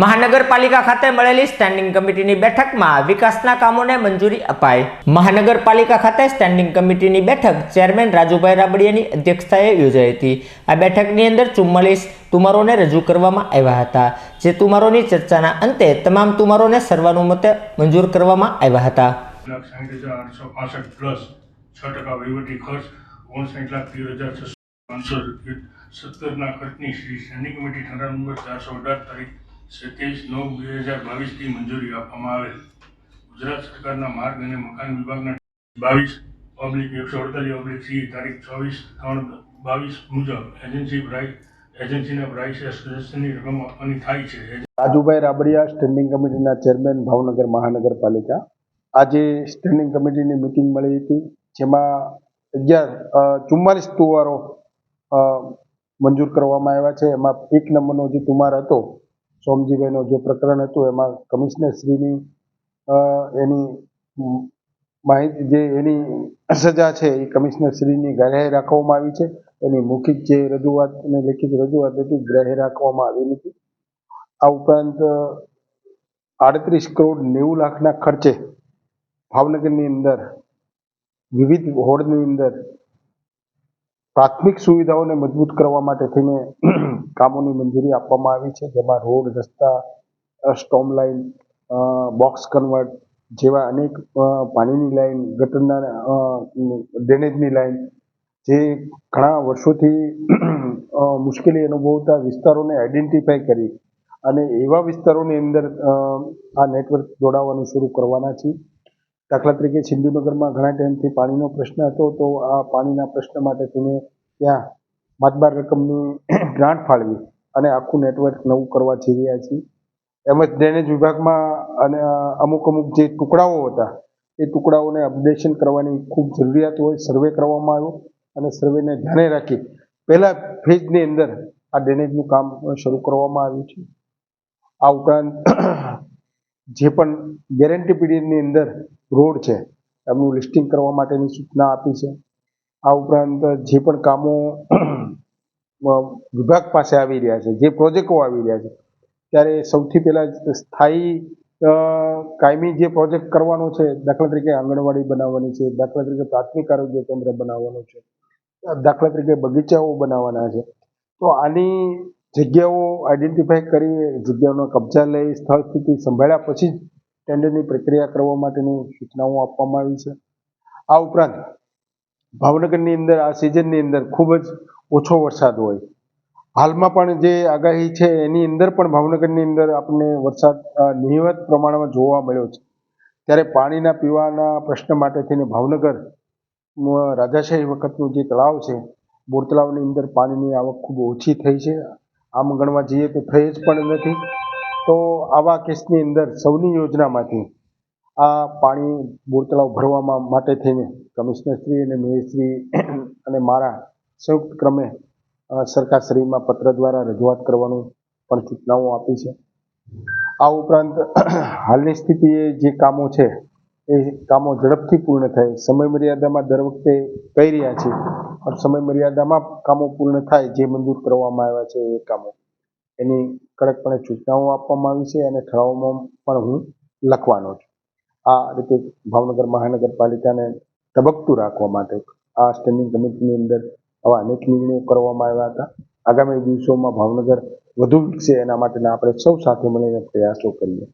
મહાનગરપાલિકા ખાતે મળેલી સ્ટેન્ડિંગ કમિટીની બેઠકમાં વિકાસના કામોને મંજૂરી અપાઈ. મહાનગરપાલિકા ખાતે સ્ટેન્ડિંગ કમિટીની બેઠક ચેરમેન રાજુભાઈ રાબડિયાની અધ્યક્ષતાએ યોજાઈ હતી. આ બેઠકની અંદર ચુમ્માલીસ તુમારોને રજૂ કરવામાં આવ્યા હતા, જે તુમારોની ચર્ચાના અંતે તમામ તુમારોને સર્વાનુમતે મંજૂર કરવામાં આવ્યા હતા. સત્તરના ખર્ચની શ્રી સ્ટેન્ડિંગ કમિટી ઠરાવ નંબર ચારસો અઢાર તારીખ સત્યાવીસ નવ બે હજાર બાવીસથી મંજૂરી આપવામાં આવેલ. ગુજરાત સરકારના માર્ગ અને મકાન વિભાગના બાવીસ ઓબ્લિક એકસો અડતાલીસ ઓબ્લિક સી, તારીખ ચોવીસ ત્રણ, બાવીસ મુજબ એજન્સી પ્રાઇસ એજન્સીના પ્રાઇસ એસોસિએશનની રકમ આપવાની થાય છે. રાજુભાઈ રાબડિયા સ્ટેન્ડિંગ કમિટીના ચેરમેન ભાવનગર મહાનગરપાલિકા. આજે સ્ટેન્ડિંગ કમિટીની મિટિંગ મળી હતી, જેમાં અગિયાર ચુમ્માલીસ તુવારો મંજૂર કરવામાં આવ્યા છે. એમાં એક નંબરનો જે તુમાર હતો સોમજીભાઈનો જે પ્રકરણ હતું, એમાં કમિશનરશ્રીની એની માહિતી જે એની સજા છે, એ કમિશનરશ્રીની ગ્રાહ્ય રાખવામાં આવી છે. એની મૌખિક જે રજૂઆત અને લેખિત રજૂઆત હતી ગ્રાહ્ય રાખવામાં આવી નથી. આ ઉપરાંત આડત્રીસ કરોડ નેવું લાખના ખર્ચે ભાવનગરની અંદર, વિવિધ હોડની અંદર પ્રાથમિક સુવિધાઓને મજબૂત કરવા માટે થઈને કામોની મંજૂરી આપવામાં આવી છે, જેમાં રોડ, રસ્તા સ્ટોમ લાઇન બોક્સ કન્વર્ટ જેવા અનેક પાણીની લાઇન ગટરના ડ્રેનેજની લાઇન જે ઘણા વર્ષોથી મુશ્કેલી અનુભવતા વિસ્તારોને આઈડેન્ટિફાઈ કરી અને એવા વિસ્તારોની અંદર આ નેટવર્ક જોડાવાનું શરૂ કરવાના છીએ. દાખલા તરીકે સિંધુનગરમાં ઘણા ટાઈમથી પાણીનો પ્રશ્ન હતો, તો આ પાણીના પ્રશ્ન માટે તેને ત્યાં માતબાર રકમની ગ્રાન્ટ ફાળવી અને આખું નેટવર્ક નવું કરવા જઈ રહ્યા છીએ. એમ જ ડ્રેનેજ વિભાગમાં અને અમુક અમુક જે ટુકડાઓ હતા, એ ટુકડાઓને અપડેશન કરવાની ખૂબ જરૂરિયાત હોય, સર્વે કરવામાં આવ્યો અને સર્વેને ધ્યાને રાખી પહેલા ફેઝની અંદર આ ડ્રેનેજનું કામ શરૂ કરવામાં આવ્યું છે. આ ઉપરાંત જે પણ ગેરંટી પીરિયડની અંદર રોડ છે, એમનું લિસ્ટિંગ કરવા માટેની સૂચના આપી છે. આ ઉપરાંત જે પણ કામો વિભાગ પાસે આવી રહ્યા છે, જે પ્રોજેક્ટો આવી રહ્યા છે, ત્યારે સૌથી પહેલાં સ્થાયી કાયમી જે પ્રોજેક્ટ કરવાનો છે, દાખલા તરીકે આંગણવાડી બનાવવાની છે, દાખલા તરીકે પ્રાથમિક આરોગ્ય કેન્દ્ર બનાવવાનું છે, દાખલા તરીકે બગીચાઓ બનાવવાના છે. તો આની જગ્યાઓ આઈડેન્ટિફાઈ કરી, જગ્યાઓનો કબજા લઈ, સ્થળ સ્થિતિ સંભાળ્યા પછી જ ટેન્ડરની પ્રક્રિયા કરવા માટેની સૂચનાઓ આપવામાં આવી છે. આ ઉપરાંત, ભાવનગરની અંદર, આ સિઝનની અંદર ખૂબ જ ઓછો વરસાદ હોય. હાલમાં પણ જે આગાહી છે, એની અંદર પણ ભાવનગરની અંદર આપણને વરસાદ નિયમિત પ્રમાણમાં જોવા મળ્યો છે. ત્યારે પાણીના પીવાના પ્રશ્ન માટે થઈને ભાવનગર રાજાશાહી વખતનું જે તળાવ છે બોર તળાવની અંદર પાણીની આવક ખૂબ ઓછી થઈ છે. આમ ગણવા જઈએ તો થઈ જ પણ નથી. તો આવા કેસની અંદર સૌની યોજનામાંથી આ પાણી બોર તળાવ ભરવામાં માટે થઈને કમિશનરશ્રી અને મેયરશ્રી અને મારા સંયુક્ત ક્રમે સરકારશ્રીમાં પત્ર દ્વારા રજૂઆત કરવાનું પણ સૂચનાઓ આપી છે. આ ઉપરાંત, હાલની સ્થિતિએ જે કામો છે એ કામો ઝડપથી પૂર્ણ થાય. સમય મર્યાદામાં દર વખતે કહી રહ્યા છે, પણ સમય મર્યાદામાં કામો પૂર્ણ થાય જે મંજૂર કરવામાં આવ્યા છે એ કામો. એની કડકપણે સૂચનાઓ આપવામાં આવી છે અને ઠરાવમાં પણ હું લખવાનો છું. આ રીતે ભાવનગર મહાનગરપાલિકાને તબકતું રાખવા માટે આ સ્ટેન્ડિંગ કમિટીની અંદર આવા અનેક નિર્ણયો કરવામાં આવ્યા હતા. આગામી દિવસોમાં ભાવનગર વધુ વિકસે એના માટેના આપણે સૌ સાથે મળીને પ્રયાસો કરીએ.